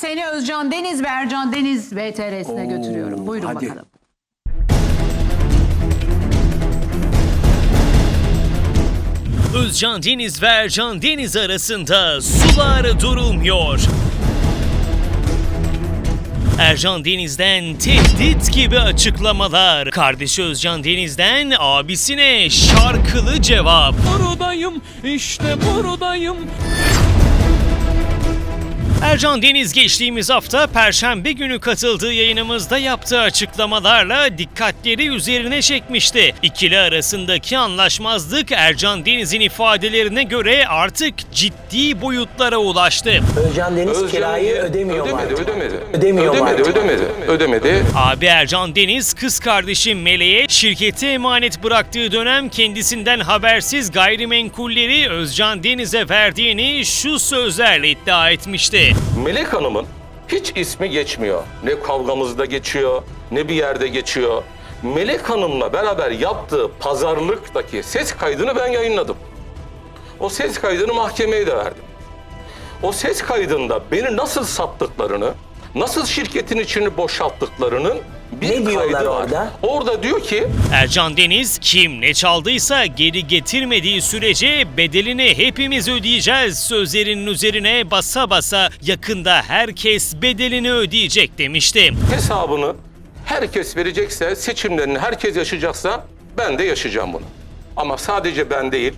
seni Özcan Deniz ve Ercan Deniz VTR'sine Oo, götürüyorum. Buyurun hadi. bakalım. Özcan Deniz ve Ercan Deniz arasında sular durulmuyor. Ercan Deniz'den tehdit gibi açıklamalar. Kardeşi Özcan Deniz'den abisine şarkılı cevap. Buradayım, işte buradayım. Ercan Deniz geçtiğimiz hafta Perşembe günü katıldığı yayınımızda yaptığı açıklamalarla dikkatleri üzerine çekmişti. İkili arasındaki anlaşmazlık Ercan Deniz'in ifadelerine göre artık ciddi boyutlara ulaştı. Özcan Deniz Özcan kirayı diye- ödemiyor mu ödemedi, artık? ödemedi. Ödemiyor mu ödemedi, artık? ödemedi, ödemedi. Abi Ercan Deniz kız kardeşi Meleğe şirkete emanet bıraktığı dönem kendisinden habersiz gayrimenkulleri Özcan Deniz'e verdiğini şu sözlerle iddia etmişti. Melek Hanım'ın hiç ismi geçmiyor. Ne kavgamızda geçiyor, ne bir yerde geçiyor. Melek Hanım'la beraber yaptığı pazarlıktaki ses kaydını ben yayınladım. O ses kaydını mahkemeye de verdim. O ses kaydında beni nasıl sattıklarını, nasıl şirketin içini boşalttıklarının bir Ne diyorlar var. orada? Orada diyor ki Ercan Deniz kim ne çaldıysa geri getirmediği sürece bedelini hepimiz ödeyeceğiz sözlerinin üzerine basa basa yakında herkes bedelini ödeyecek demişti. hesabını herkes verecekse, seçimlerini herkes yaşayacaksa ben de yaşayacağım bunu. Ama sadece ben değil,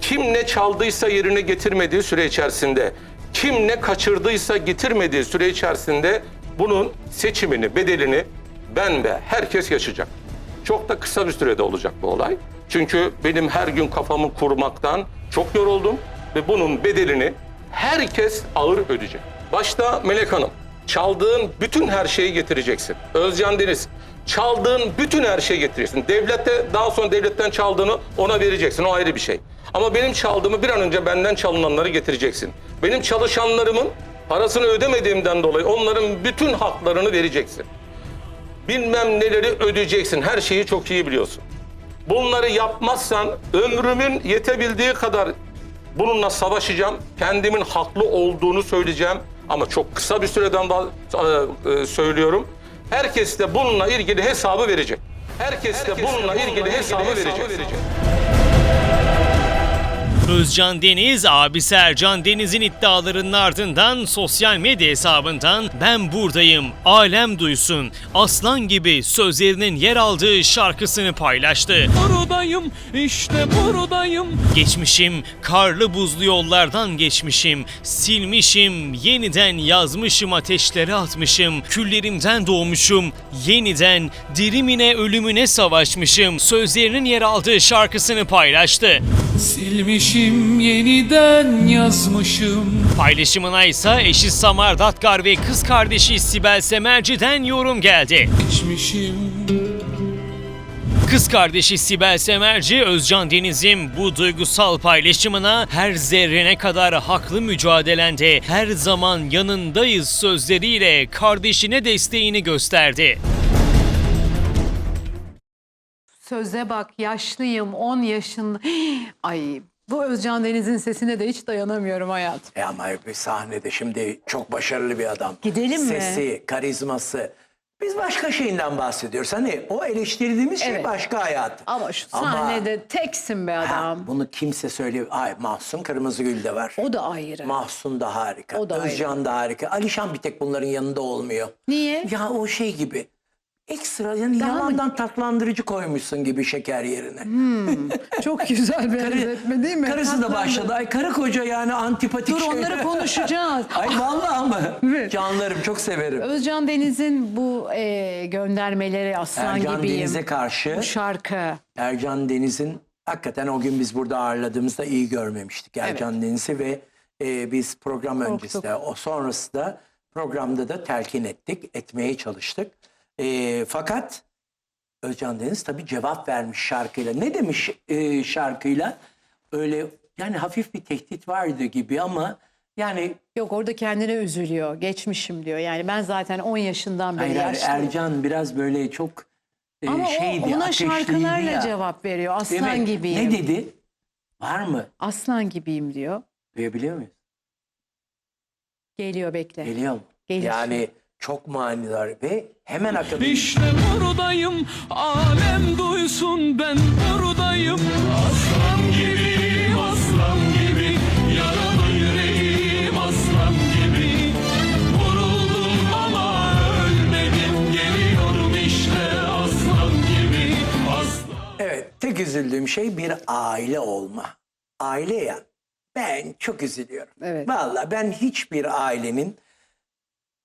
kim ne çaldıysa yerine getirmediği süre içerisinde, kim ne kaçırdıysa getirmediği süre içerisinde bunun seçimini, bedelini ben ve herkes yaşayacak. Çok da kısa bir sürede olacak bu olay. Çünkü benim her gün kafamı kurmaktan çok yoruldum ve bunun bedelini herkes ağır ödeyecek. Başta Melek Hanım, çaldığın bütün her şeyi getireceksin. Özcan Deniz, çaldığın bütün her şeyi getireceksin. Devlette daha sonra devletten çaldığını ona vereceksin. O ayrı bir şey. Ama benim çaldığımı bir an önce benden çalınanları getireceksin. Benim çalışanlarımın parasını ödemediğimden dolayı onların bütün haklarını vereceksin. Bilmem neleri ödeyeceksin. Her şeyi çok iyi biliyorsun. Bunları yapmazsan ömrümün yetebildiği kadar bununla savaşacağım. Kendimin haklı olduğunu söyleyeceğim. Ama çok kısa bir süreden e, e, söylüyorum. Herkes de bununla ilgili hesabı verecek. Herkes de bununla ilgili hesabı verecek. Özcan Deniz, abisi Ercan Deniz'in iddialarının ardından sosyal medya hesabından ben buradayım, alem duysun, aslan gibi sözlerinin yer aldığı şarkısını paylaştı. Buradayım, işte buradayım. Geçmişim, karlı buzlu yollardan geçmişim, silmişim, yeniden yazmışım ateşlere atmışım, küllerimden doğmuşum, yeniden dirimine ölümüne savaşmışım sözlerinin yer aldığı şarkısını paylaştı. Silmişim, yeniden yazmışım. Paylaşımına ise eşi Samar Datkar ve kız kardeşi Sibel Semerci'den yorum geldi. Geçmişim. Kız kardeşi Sibel Semerci, Özcan Deniz'in bu duygusal paylaşımına her zerrene kadar haklı mücadelende her zaman yanındayız sözleriyle kardeşine desteğini gösterdi. Söze bak yaşlıyım 10 yaşında. Ay bu Özcan Deniz'in sesine de hiç dayanamıyorum hayatım. E ama bir sahnede şimdi çok başarılı bir adam. Gidelim mi? Sesi, karizması. Biz başka şeyinden bahsediyoruz. Hani o eleştirdiğimiz şey Evet. başka hayat. Ama şu Ama- sahnede teksin be Ha, adam. bunu kimse söylüyor. Ay Mahsun Kırmızıgül de var. O da ayrı. Mahsun da harika. O da. Özcan da harika. Alişan bir tek bunların yanında olmuyor. Niye? Ya o şey gibi. Ekstra yani Daha mı- yalandan tatlandırıcı koymuşsun gibi şeker yerine. Çok güzel benzetme değil mi? Karısı da başladı. Ay karı koca yani antipatik Dur şey. onları konuşacağız. Ay vallahi mı? Evet. Canlarım çok severim. Özcan Deniz'in bu e, göndermeleri aslan Ercan gibiyim. Deniz'e karşı Bu şarkı. Ercan Deniz'in hakikaten o gün biz burada ağırladığımızda iyi görmemiştik Ercan Deniz'i ve e, biz program Korktuk. öncesinde o sonrası da programda da telkin ettik, etmeye çalıştık. E, fakat Özcan Deniz tabii cevap vermiş şarkıyla. Ne demiş e, şarkıyla? Öyle yani hafif bir tehdit vardı gibi ama yani Yok orada kendine üzülüyor. Geçmişim diyor. Yani ben zaten 10 yaşından beri hayır, hayır, yaşlıyım. Ercan biraz böyle çok e, Ama o- şeydi, ona ateşliydi şarkılarla ya. cevap veriyor. Aslan Evet, gibiyim. Ne dedi? Var mı? Aslan gibiyim diyor. Duyabiliyor muyuz? Geliyor bekle. Geliyor mu? Gelişi. Yani çok manidar ve hemen akabinde İşte buradayım alem duysun ben buradayım Aslan gibiyim aslan gibi Yaralı yüreğim aslan gibi Vuruldum ama ölmedim Geliyorum işte aslan gibi Aslan Evet, tek üzüldüğüm şey bir aile olma. Aile ya. Ben çok üzülüyorum. Evet. Vallahi ben hiçbir ailenin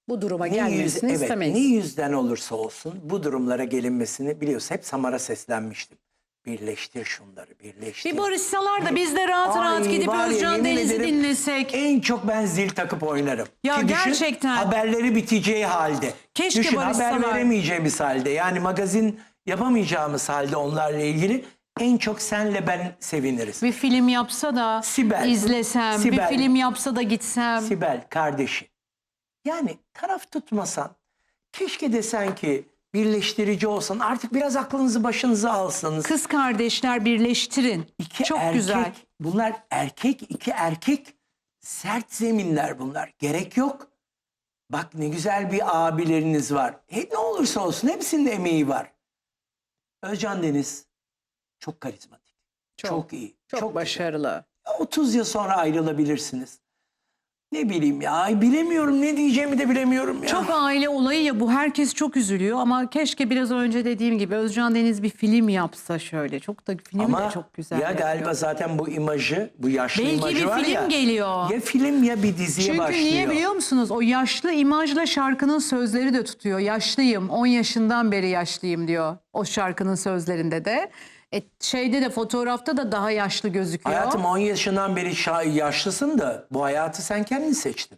Bu duruma ne, yüz, gelmesini evet, istemeyiz. ne yüzden olursa olsun bu durumlara gelinmesini biliyorsun. Hep Samar'a seslenmiştim. Birleştir şunları, birleştir. Bir barışsalar da biz de rahat rahat Ay, gidip var ya, Özcan Deniz'i dinlesek. En çok ben zil takıp oynarım. Ya Ki düşün, gerçekten. haberleri biteceği halde. Keşke düşün, haber barışsalar. veremeyeceğimiz halde. Yani magazin yapamayacağımız halde onlarla ilgili en çok senle ben seviniriz. Bir film yapsa da Sibel. izlesem, Sibel. bir film yapsa da gitsem. Sibel kardeşi. Yani taraf tutmasan keşke desen ki birleştirici olsan artık biraz aklınızı başınıza alsanız. Kız kardeşler birleştirin. İki Çok erkek, güzel. Bunlar erkek, iki erkek sert zeminler bunlar. Gerek yok. Bak ne güzel bir abileriniz var. E, ne olursa olsun hepsinin emeği var. Özcan Deniz çok karizmatik. Çok, iyi. Çok, güzel. başarılı. 30 yıl sonra ayrılabilirsiniz. Ne bileyim ya bilemiyorum ne diyeceğimi de bilemiyorum ya. Çok aile olayı ya bu herkes çok üzülüyor ama keşke biraz önce dediğim gibi Özcan Deniz bir film yapsa şöyle. Çok da film Ama de çok güzel. ya yapıyor. galiba zaten bu imajı, bu yaşlı Belki imajı bir var film ya. geliyor. Ya film ya bir diziye Çünkü başlıyor. niye biliyor musunuz? O yaşlı imajla şarkının sözleri de tutuyor. Yaşlıyım, 10 yaşından beri yaşlıyım diyor o şarkının sözlerinde de. E, şeyde de fotoğrafta da daha yaşlı gözüküyor. Hayatım 10 yaşından beri şa- yaşlısın da bu hayatı sen kendin seçtin.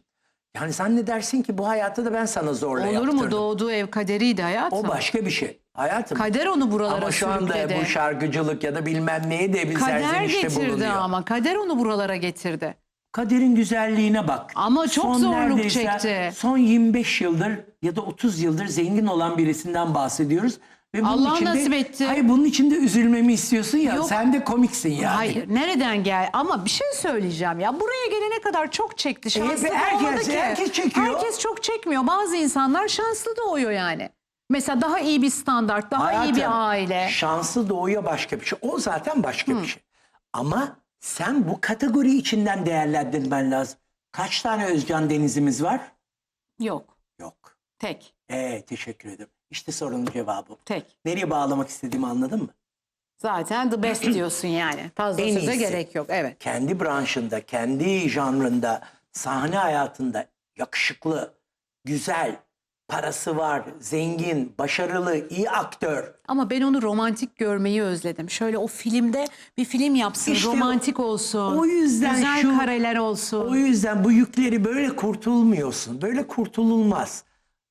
Yani zannedersin ki bu hayatı da ben sana zorla Olur yaptırdım. mu? Doğduğu ev kaderiydi hayatım. O başka bir şey. Hayatım. Kader onu buralara ama şu anda sürükledi. bu şarkıcılık ya da bilmem neye de bir Kader serzenişte getirdi bulunuyor. ama. Kader onu buralara getirdi. Kaderin güzelliğine bak. Ama çok zorluk çekti. Son 25 yıldır ya da 30 yıldır zengin olan birisinden bahsediyoruz. Ve bunun Allah içinde, nasip etti. Hayır bunun içinde üzülmemi istiyorsun ya. Yok. Sen de komiksin yani. Hayır nereden gel? Ama bir şey söyleyeceğim ya. Buraya gelene kadar çok çekti. Şanslı E, herkes- ki. herkes çekiyor. Herkes çok çekmiyor. Bazı insanlar şanslı doğuyor yani. Mesela daha iyi bir standart, daha iyi Hayatım, bir aile. Şanslı doğuya başka bir şey. O zaten başka bir şey. Ama sen bu kategori içinden değerlendirmen lazım. Kaç tane Özcan Deniz'imiz var? Yok. Yok. Tek. Ee, teşekkür ederim. İşte sorunun cevabı. Tek. Nereye bağlamak istediğimi anladın mı? Zaten the best diyorsun yani. Fazla En söze iyisi. gerek yok. Evet. kendi branşında, kendi janrında, sahne hayatında yakışıklı, güzel, parası var, zengin, başarılı, iyi aktör. Ama ben onu romantik görmeyi özledim. Şöyle o filmde bir film yapsın, İşte romantik olsun. o yüzden güzel şu- kareler olsun. O yüzden bu yükleri böyle kurtulmuyorsun. Böyle kurtululmaz.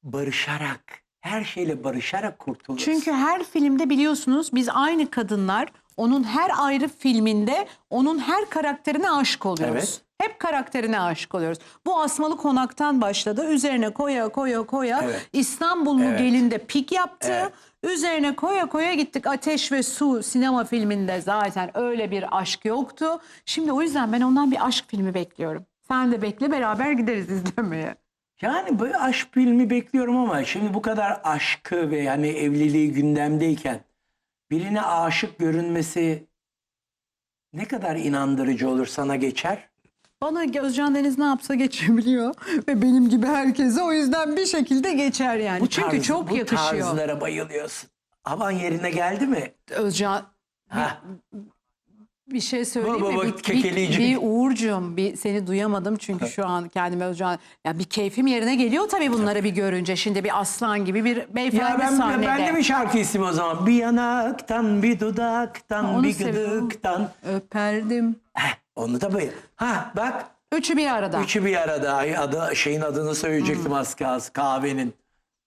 Barışarak, her şeyle barışarak kurtulursun. Çünkü her filmde biliyorsunuz biz aynı kadınlar onun her ayrı filminde onun her karakterine aşık oluyoruz. Evet. Hep karakterine aşık oluyoruz. Bu Asmalı Konak'tan başladı. Üzerine koya koya koya Evet. İstanbul mu Evet. gelinde pik yaptı. Evet. Üzerine koya koya gittik. Ateş ve Su sinema filminde zaten öyle bir aşk yoktu. Şimdi o yüzden ben ondan bir aşk filmi bekliyorum. Sen de bekle beraber gideriz izlemeye. Yani böyle aşk filmi bekliyorum ama şimdi bu kadar aşkı ve yani evliliği gündemdeyken birine aşık görünmesi ne kadar inandırıcı olur sana geçer? Bana Özcan Deniz ne yapsa geçebiliyor ve benim gibi herkese o yüzden bir şekilde geçer yani. Çünkü tarz- çok bu yakışıyor. tarzlara bayılıyorsun. Havan yerine geldi mi? Özcan Hah, bir şey söyleyeyim Baba mi? bak, Bir, bir, bir Uğurcuğum bir seni duyamadım çünkü şu an kendime Özcan ya bir keyfim yerine geliyor tabii bunları bir görünce. Şimdi bir aslan gibi bir beyefendi Ya ben, sahnede. ben de mi şarkı ismi o zaman? Bir yanaktan, bir dudaktan, Ha, bir gıdıktan. Öperdim. Heh, onu da bayıl. Ha bak Üçü bir arada. üçü bir arada. Ay, adı, şeyin adını söyleyecektim az kalsın kahvenin.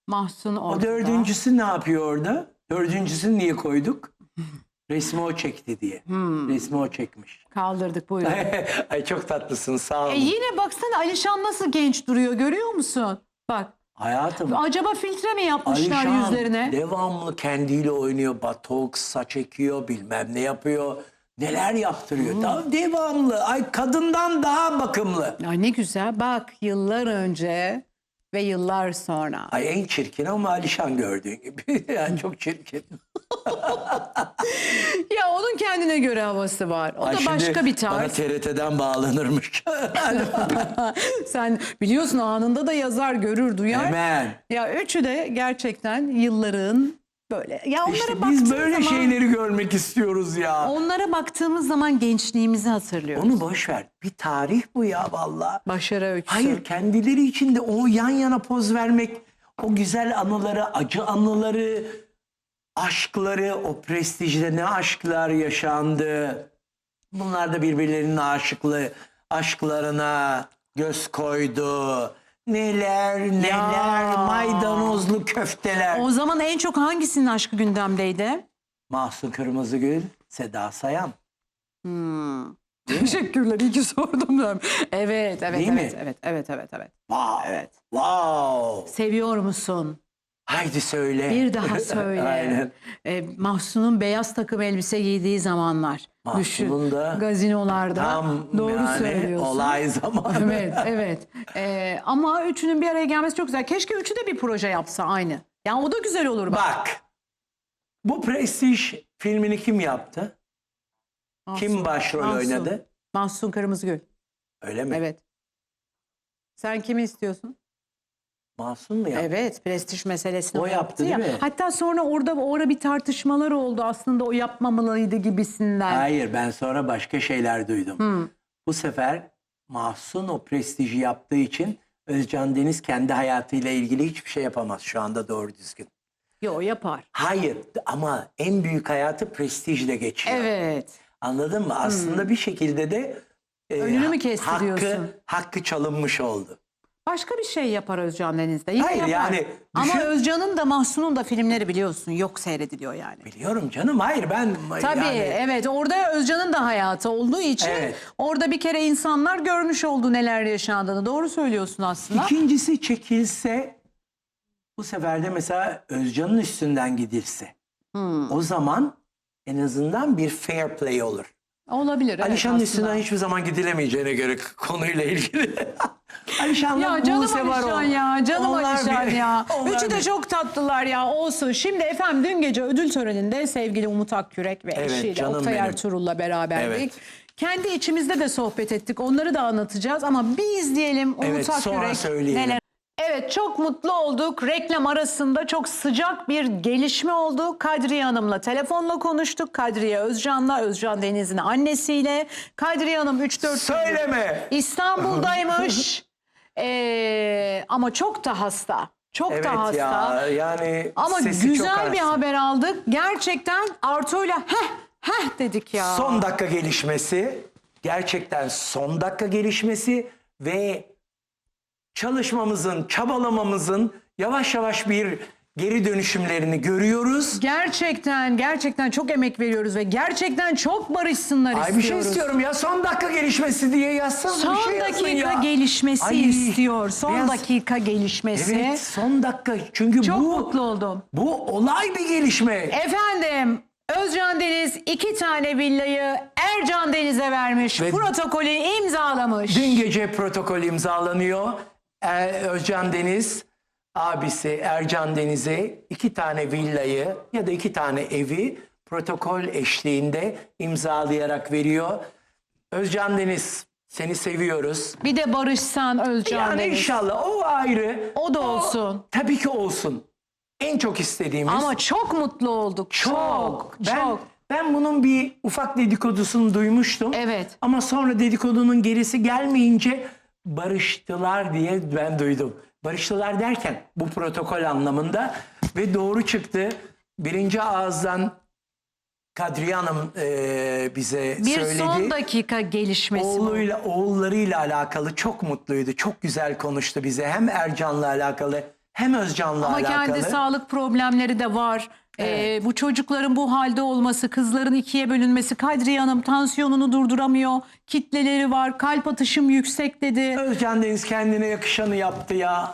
Mahsun O ortada. dördüncüsü ne yapıyor orada? Dördüncüsünü niye koyduk? Resmi o çekti diye. Hmm. Resmi o çekmiş. Kaldırdık buyurun. Ay çok tatlısın sağ olun. e yine baksana Alişan nasıl genç duruyor görüyor musun? Bak Hayatım. acaba filtre mi yapmışlar Alişan yüzlerine? devamlı kendiyle oynuyor. Botoks, saç ekiyor, bilmem ne yapıyor. Neler yaptırıyor. Hmm. Daha devamlı. Ay kadından daha bakımlı. Ay ne güzel. Bak yıllar önce ve yıllar sonra. Ay en çirkin ama Alişan gördüğün gibi. yani çok çirkin. Ya onun kendine göre havası var. O Ay da şimdi başka bir Bana tarz. TRT'den bağlanırmış. Sen biliyorsun anında da yazar, görür, duyar. Hemen. Ya üçü de gerçekten yılların böyle. Ya onlara İşte biz böyle zaman, şeyleri görmek istiyoruz ya. Onlara baktığımız zaman gençliğimizi hatırlıyoruz. Onu boş ver. Bir tarih bu ya vallahi. Başarı öyküsü. Hayır kendileri için de o yan yana poz vermek, o güzel anıları, acı anıları, aşkları, o prestijde ne aşklar yaşandı. Bunlar da birbirlerinin aşıklı aşklarına göz koydu. Neler neler maydanozlu köfteler. O zaman en çok hangisinin aşkı gündemdeydi? Mahsun Kırmızıgül, Seda Sayan. Teşekkürler iyi ki sordum. ben. Evet, evet, Değil evet, mi? evet, evet, evet, evet. Wow. Evet. Wow. Seviyor musun? Haydi söyle. Bir daha söyle. Aynen. Ee, Mahsun'un beyaz takım elbise giydiği zamanlar. Mahsun'un da Gazinolarda. Tam Doğru yani söylüyorsun. olay zamanı. Evet, evet. Ee, ama üçünün bir araya gelmesi çok güzel. Keşke üçü de bir proje yapsa aynı. Yani o da güzel olur bak. Bak. Bu Prestij filmini kim yaptı? Kim Mahsun, başrol Mahsun. oynadı? Mahsun Kırmızıgül. Öyle mi? Evet. Sen kimi istiyorsun? Mahsun mu yaptı? Evet, prestij meselesini O yaptı, ya. değil mi? Hatta sonra orada orada bir tartışmalar oldu aslında o yapmamalıydı gibisinden. Hayır ben sonra başka şeyler duydum. Bu sefer Mahsun o prestiji yaptığı için Özcan Deniz kendi hayatıyla ilgili hiçbir şey yapamaz şu anda doğru düzgün. Yo yapar. Hayır ama en büyük hayatı prestijle geçiyor. Evet. Anladın mı? Aslında bir şekilde de e, Önünü mü kesti hakkı, diyorsun? hakkı çalınmış oldu. Başka bir şey yapar Özcan Deniz'de. Yine Hayır, yapar. yani Ama düşün- Özcan'ın da Mahsun'un da filmleri biliyorsun yok seyrediliyor yani. Biliyorum canım. Hayır ben Tabii yani evet orada Özcan'ın da hayatı olduğu için Evet. orada bir kere insanlar görmüş oldu neler yaşandığını. Doğru söylüyorsun aslında. ikincisi çekilse bu sefer de mesela Özcan'ın üstünden gidilse Hmm. o zaman en azından bir fair play olur. Olabilir. evet, Alişan'ın aslında. üstünden hiçbir zaman gidilemeyeceğine göre konuyla ilgili. Alişan'la Ya canım Buse var Alişan o. ya, canım Alişan bir- ya. onlar Üçü de bir- çok tatlılar ya, olsun. Şimdi efendim dün gece ödül töreninde sevgili Umut Akkürek ve Evet, eşiyle canım Oktay benim. Ertuğrul'la beraberdik. Evet. Kendi içimizde de sohbet ettik, onları da anlatacağız. Ama bir izleyelim Umut Evet, sonra Akkürek söyleyelim. neler... Evet çok mutlu olduk. Reklam arasında çok sıcak bir gelişme oldu. Kadriye Hanım'la telefonla konuştuk. Kadriye Özcan'la, Özcan Deniz'in annesiyle. Kadriye Hanım 3-4 Söyleme. İstanbul'daymış. Ee, ama çok da hasta. Çok Evet da hasta. ya yani ama sesi çok güzel bir az. haber aldık. Gerçekten Artu'yla heh heh dedik ya. Son dakika gelişmesi, gerçekten son dakika gelişmesi ve çalışmamızın, çabalamamızın yavaş yavaş bir geri dönüşümlerini görüyoruz. Gerçekten gerçekten çok emek veriyoruz ve gerçekten çok barışsınlar Ay istiyoruz. bir şey istiyorum ya son dakika gelişmesi diye bir Son şey yazın dakika ya. gelişmesi Ay, istiyor. Son biraz- dakika gelişmesi. Evet son dakika çünkü Çok bu mutlu oldum. bu olay bir gelişme. Efendim Özcan Deniz iki tane villayı Ercan Deniz'e vermiş. Ve- Protokolü imzalamış. Dün gece protokol imzalanıyor. Er- Özcan Deniz abisi Ercan Deniz'e iki tane villayı ya da iki tane evi protokol eşliğinde imzalayarak veriyor. Özcan Deniz seni seviyoruz. Bir de barışsan Özcan Yani Deniz. inşallah o ayrı. O da olsun. Tabii ki olsun. En çok istediğimiz. Ama çok mutlu olduk. Çok, çok. çok. Ben, ben bunun bir ufak dedikodusunu duymuştum. Evet. Ama sonra dedikodunun gerisi gelmeyince barıştılar diye ben duydum. Barıştılar derken bu protokol anlamında ve doğru çıktı. Birinci ağızdan Kadriye Hanım e, bize Bir söyledi. son dakika gelişmesi bu. Oğluyla, oğullarıyla alakalı çok mutluydu. Çok güzel konuştu bize. Hem Ercan'la alakalı hem Özcan'la Ama alakalı. kendi sağlık problemleri de var. Ee, bu çocukların bu halde olması, kızların ikiye bölünmesi. Kadriye Hanım tansiyonunu durduramıyor. Kitleleri var. Kalp atışım yüksek dedi. Özcan Deniz kendine yakışanı yaptı ya.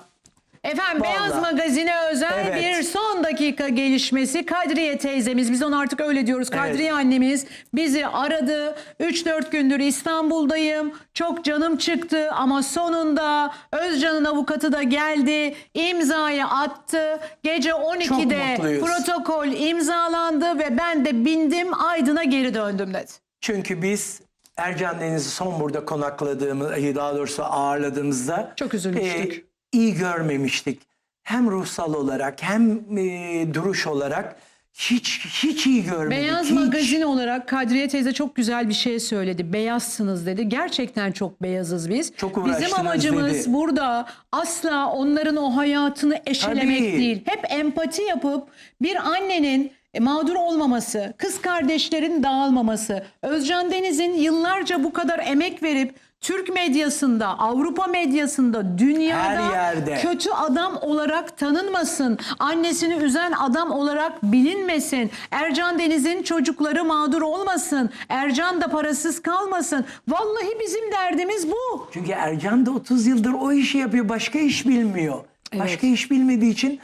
Efendim Vallahi. Beyaz Magazin'e özel Evet. bir son dakika gelişmesi. Kadriye teyzemiz, biz onu artık öyle diyoruz. Kadriye annemiz bizi aradı. 3-4 gündür İstanbul'dayım. Çok canım çıktı ama sonunda Özcan'ın avukatı da geldi. imzayı attı. Gece 12'de mutluyuz. protokol imzalandı ve ben de bindim Aydın'a geri döndüm dedi. Çünkü biz Ercan Deniz'i son burada konakladığımız, daha doğrusu ağırladığımızda Çok üzülmüştük. e, iyi görmemiştik. Hem ruhsal olarak hem e, duruş olarak hiç hiç iyi görmedik. Beyaz hiç. magazin olarak Kadriye teyze çok güzel bir şey söyledi. Beyazsınız dedi. Gerçekten çok beyazız biz. Çok Bizim amacımız dedi. burada asla onların o hayatını eşelemek Tabii. değil. Hep empati yapıp bir annenin e, mağdur olmaması, kız kardeşlerin dağılmaması, Özcan Deniz'in yıllarca bu kadar emek verip Türk medyasında, Avrupa medyasında, dünyada Her yerde. kötü adam olarak tanınmasın. Annesini üzen adam olarak bilinmesin. Ercan Deniz'in çocukları mağdur olmasın. Ercan da parasız kalmasın. Vallahi bizim derdimiz bu. Çünkü Ercan da 30 yıldır o işi yapıyor. Başka iş bilmiyor. Başka iş bilmediği için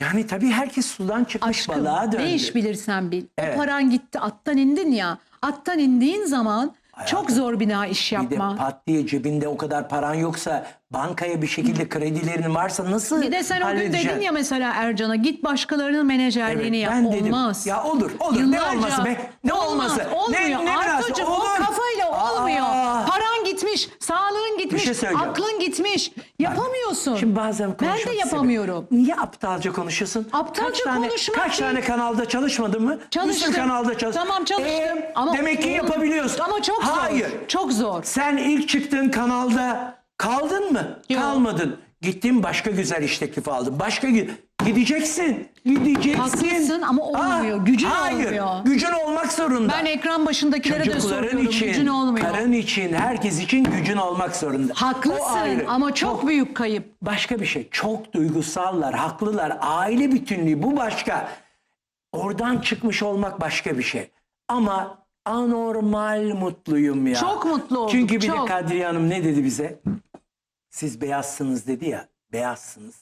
yani tabii herkes sudan çıkmış Aşkım balığa döndü. ne iş bilirsen bil. Evet. O paran gitti attan indin ya. Attan indiğin zaman çok zor bina iş Bir de yapma. pat diye cebinde o kadar paran yoksa bankaya bir şekilde kredilerin varsa nasıl Bir de sen o gün dedin ya mesela Ercan'a git başkalarının menajerliğini Evet, yap. ben dedim. Olmaz. Ya olur, olur. Ne Yıllarca- olması be? Ne Olmaz, olması? Olmuyor. Ne- ne münasebet? Arkacığım, o Olur. kafayla olmuyor. Aa. Gitmiş, sağlığın gitmiş, şey söyleyeceğim. aklın gitmiş. Yapamıyorsun. Şimdi bazen ben de yapamıyorum. Niye aptalca konuşuyorsun? Aptalca kaç tane, konuşmak Kaç değil. tane kanalda çalışmadın mı? Bir Çalıştım. sürü kanalda çalıştın. Tamam çalıştım. ama demek ki yapabiliyorsun. Ama çok zor. Hayır. Çok zor. Sen ilk çıktığın kanalda kaldın mı? Yok. Kalmadın. Gittin başka güzel iş teklifi aldın. Başka gideceksin. Gideceksin. Haklısın ama olmuyor. Gücün hayır. olmuyor. Gücün olmak zorunda. Ben ekran başındakilere de soruyorum. için, Gücün olmuyor. karın için, herkes için gücün olmak zorunda. Haklısın ama çok büyük kayıp. Başka bir şey. Çok duygusallar, haklılar. Aile bütünlüğü bu başka. Oradan çıkmış olmak başka bir şey. Ama anormal mutluyum ya. Çok mutlu olduk, Çünkü bir de çok. Kadriye Hanım ne dedi bize? Siz beyazsınız dedi ya. Beyazsınız.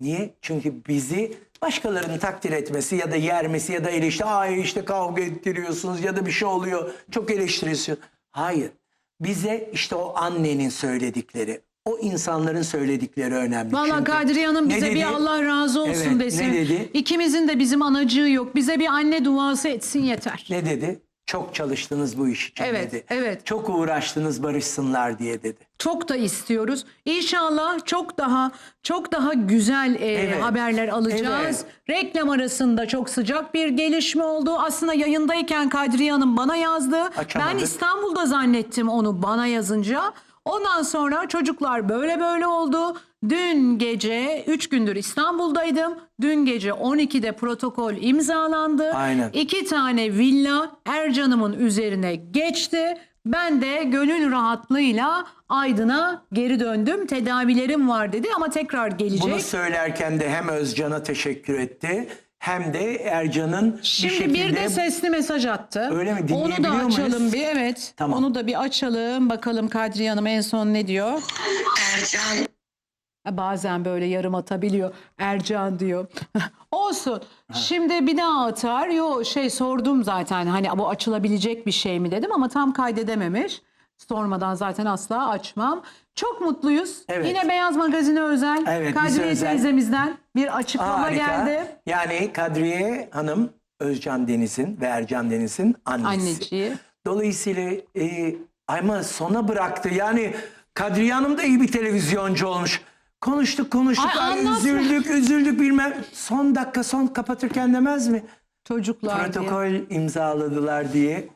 Niye? Çünkü bizi başkalarının takdir etmesi ya da yermesi ya da eleştiri. Ay işte kavga ettiriyorsunuz ya da bir şey oluyor. Çok eleştiriyorsun. Hayır. Bize işte o annenin söyledikleri, o insanların söyledikleri önemli. Valla Kadriye Hanım bize dedi? bir Allah razı olsun Evet, desin. ne dedi? İkimizin de bizim anacığı yok. Bize bir anne duası etsin yeter. Ne dedi? Çok çalıştınız bu iş için Evet, dedi. evet. Çok uğraştınız barışsınlar diye dedi. Çok da istiyoruz. İnşallah çok daha çok daha güzel e, Evet. haberler alacağız. Reklam arasında çok sıcak bir gelişme oldu. Aslında yayındayken Kadriye Hanım bana yazdı. Açamadık. Ben İstanbul'da zannettim onu bana yazınca. Ondan sonra çocuklar böyle böyle oldu. Dün gece 3 gündür İstanbul'daydım. Dün gece 12'de protokol imzalandı. Aynen. İki tane villa Ercan'ımın üzerine geçti. Ben de gönül rahatlığıyla Aydın'a geri döndüm. Tedavilerim var dedi ama tekrar gelecek. Bunu söylerken de hem Özcan'a teşekkür etti hem de Ercan'ın Şimdi bir şekilde... bir de sesli mesaj attı. Öyle mi? Onu da açalım muyuz? bir evet. Tamam. Onu da bir açalım. Bakalım Kadriye Hanım en son ne diyor? Ercan Bazen böyle yarım atabiliyor. Ercan diyor. Olsun. Şimdi bir daha atar. Yo şey sordum zaten hani bu açılabilecek bir şey mi dedim ama tam kaydedememiş. Sormadan zaten asla açmam. Çok mutluyuz. Evet. Yine Beyaz Magazin'e özel Evet, Kadriye özel. teyzemizden bir açıklama Harika. geldi. Yani Kadriye Hanım Özcan Deniz'in ve Ercan Deniz'in annesi. Anneciği. Dolayısıyla e, ama sona bıraktı. Yani Kadriye Hanım da iyi bir televizyoncu olmuş. Konuştuk konuştuk. Ay, ay, anlatma. üzüldük üzüldük bilmem. Son dakika son kapatırken demez mi? Çocuklar diye. Protokol imzaladılar diye.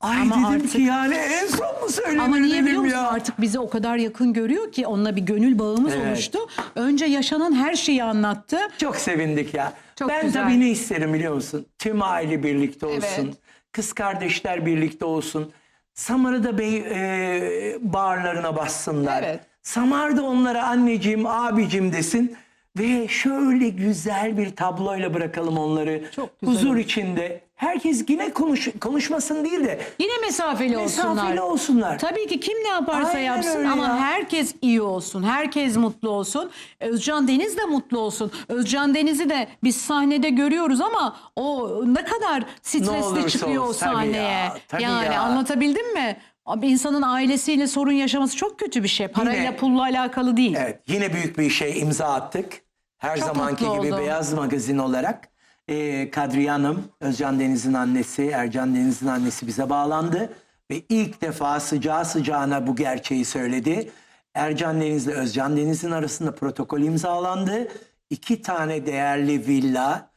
Ay Ama dedim artık- ki yani en son mu söylenir Ama niye dedim biliyor musun? ya. Artık bizi o kadar yakın görüyor ki onunla bir gönül bağımız Evet. oluştu. Önce yaşanan her şeyi anlattı. Çok sevindik ya. Çok ben güzel. tabii ne isterim biliyor musun? Tüm aile birlikte olsun. Evet. Kız kardeşler birlikte olsun. Samar'ı da bey e, bağırlarına bassınlar. Evet. Samar da onlara anneciğim, abicim desin. Ve şöyle güzel bir tabloyla bırakalım onları. Çok güzel Huzur içinde. Herkes yine konuş, konuşmasın değil de Yine mesafeli, olsunlar. mesafeli olsunlar. Tabii ki kim ne yaparsa Aynen yapsın öyle ama ya. herkes iyi olsun. Herkes mutlu olsun. Özcan Deniz de mutlu olsun. Özcan Deniz'i de biz sahnede görüyoruz ama o ne kadar Ne stresli olursa çıkıyor o olsun, tabii sahneye. ya, tabii yani ya. anlatabildim mi? Abi insanın ailesiyle sorun yaşaması çok kötü bir şey. Parayla Yine- pulla alakalı değil. Evet yine büyük bir şey imza attık. Her Çok zamanki mutlu gibi oldum. Beyaz Magazin olarak e, Kadriye Hanım, Özcan Deniz'in annesi, Ercan Deniz'in annesi bize bağlandı. Ve ilk defa sıcağı sıcağına bu gerçeği söyledi. Ercan Deniz ile Özcan Deniz'in arasında protokol imzalandı. İki tane değerli villa,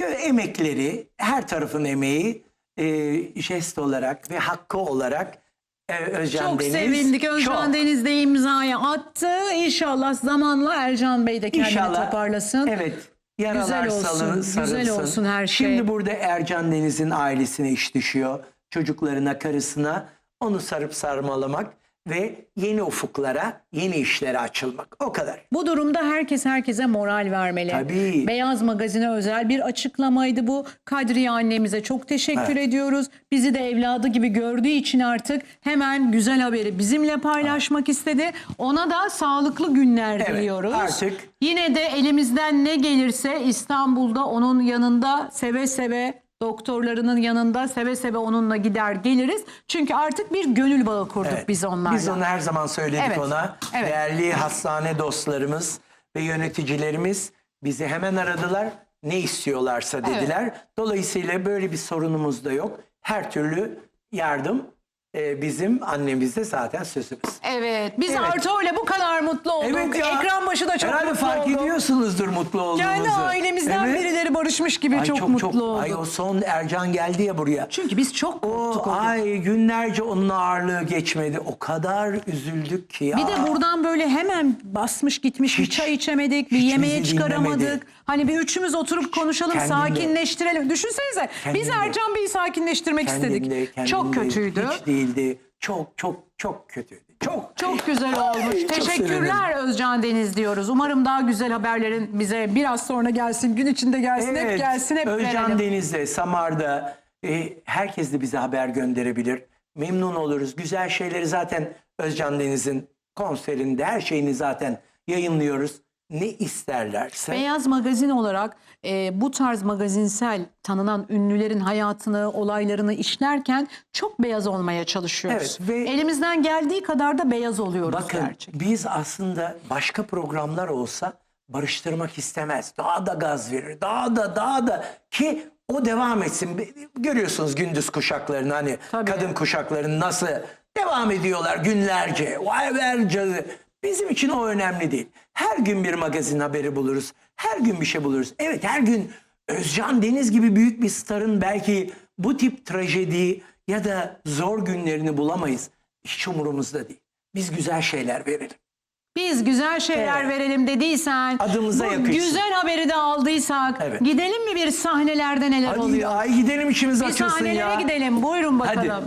gö- emekleri, her tarafın emeği e, jest olarak ve hakkı olarak Özcan Çok Deniz. sevindik. Özcan çok- Deniz de imzayı attı. İnşallah zamanla Ercan Bey de kendini İnşallah. toparlasın. Evet. Yaralar Güzel olsun, salın- güzel sarılsın. olsun her şey. Şimdi burada Ercan Deniz'in ailesine iş düşüyor. Çocuklarına, karısına onu sarıp sarmalamak ve yeni ufuklara, yeni işlere açılmak. O kadar. Bu durumda herkes herkese moral vermeli. Tabii. Beyaz Magazin'e özel bir açıklamaydı bu. Kadriye annemize çok teşekkür ediyoruz. Bizi de evladı gibi gördüğü için artık hemen güzel haberi bizimle paylaşmak istedi. Ona da sağlıklı günler Evet, diliyoruz. artık- Yine de elimizden ne gelirse İstanbul'da onun yanında seve seve doktorlarının yanında seve seve onunla gider geliriz. Çünkü artık bir gönül bağı kurduk Evet. biz onlarla. Biz onu her zaman söyledik Evet, ona. evet. Değerli hastane dostlarımız ve yöneticilerimiz bizi hemen aradılar. Ne istiyorlarsa dediler. Dolayısıyla böyle bir sorunumuz da yok. Her türlü yardım e, bizim annemizde zaten sözümüz. Evet. Biz Evet. Arto ile bu kadar mutlu olduk. Evet ya. Ekran başı da çok Herhalde mutlu fark oldu. ediyorsunuzdur mutlu olduğumuzu. Kendi ailemizden Evet. birileri barışmış gibi Ay, çok, mutlu olduk. Ay o son Ercan geldi ya buraya. Çünkü biz çok korktuk. o ay günlerce onun ağırlığı geçmedi. O kadar üzüldük ki ya. Bir de buradan böyle hemen basmış gitmiş bir Hiç- çay içemedik, bir hiç yemeğe bizi çıkaramadık. dinlemedi. Hani bir üçümüz oturup konuşalım, Kendinde- sakinleştirelim. Düşünsenize biz Kendinde- Ercan Bey'i sakinleştirmek Kendinde, istedik. kendinde Çok kötüydü. Hiç değildi. Çok çok çok kötüydü. Çok. Çok güzel olmuş. Ay, çok Teşekkürler Özcan Deniz diyoruz. Umarım daha güzel haberlerin bize biraz sonra gelsin, gün içinde gelsin, hep gelsin, hep Özcan verelim. Deniz'de, Samar'da e, herkes de bize haber gönderebilir. Memnun oluruz. Güzel şeyleri zaten Özcan Deniz'in konserinde her şeyini zaten yayınlıyoruz. Ne isterlerse. Beyaz magazin olarak e, bu tarz magazinsel tanınan ünlülerin hayatını, olaylarını işlerken çok beyaz olmaya çalışıyoruz. Evet, ve- Elimizden geldiği kadar da beyaz oluyoruz Bakın gerçekten. biz aslında başka programlar olsa barıştırmak istemez. Daha da gaz verir. Daha da daha da ki o devam etsin. Görüyorsunuz gündüz kuşaklarını hani Tabii. kadın kuşaklarını nasıl devam ediyorlar günlerce. Vay ver cadı. Bizim için o önemli değil. Her gün bir magazin haberi buluruz. Her gün bir şey buluruz. Evet her gün Özcan Deniz gibi büyük bir starın belki bu tip trajedi ya da zor günlerini bulamayız. Hiç umurumuzda değil. Biz güzel şeyler verelim. Biz güzel şeyler Evet. verelim dediysen, Adımıza bu yakışsın. güzel haberi de aldıysak, Evet. gidelim mi bir sahnelerde neler Hadi oluyor? ay gidelim içimiz Bir açılsın sahnelere ya. gidelim. Buyurun Hadi. bakalım.